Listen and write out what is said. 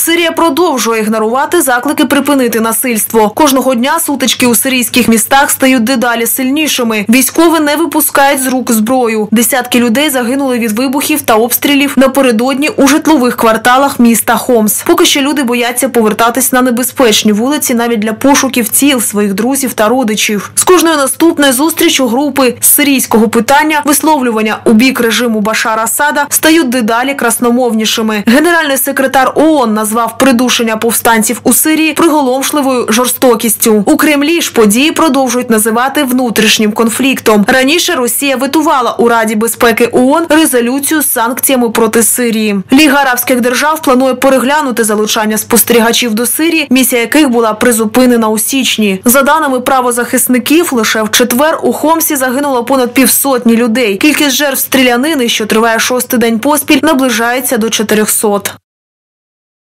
Сирія продовжує ігнорувати заклики припинити насильство. Кожного дня сутички у сирійських містах стають дедалі сильнішими. Військові не випускають з рук зброю. Десятки людей загинули від вибухів та обстрілів напередодні у житлових кварталах міста Хомс. Поки що люди бояться повертатись на небезпечні вулиці навіть для пошуків тіл своїх друзів та родичів. З кожною наступною зустрічю групи з сирійського питання висловлювання у бік режиму Башара Асада стають дедалі красномовнішими. Генеральний секретар ООН назвав придушення повстанців у Сирії приголомшливою жорстокістю. У Кремлі ж події продовжують називати внутрішнім конфліктом. Раніше Росія витувала у Раді безпеки ООН резолюцію з санкціями проти Сирії. Ліга арабських держав планує переглянути залучання спостерігачів до Сирії, місія яких була призупинена у січні. За даними правозахисників, лише в четвер у Хомсі загинуло понад півсотні людей. Кількість жертв стрілянини, що триває шостий день поспіль, наближається до 400.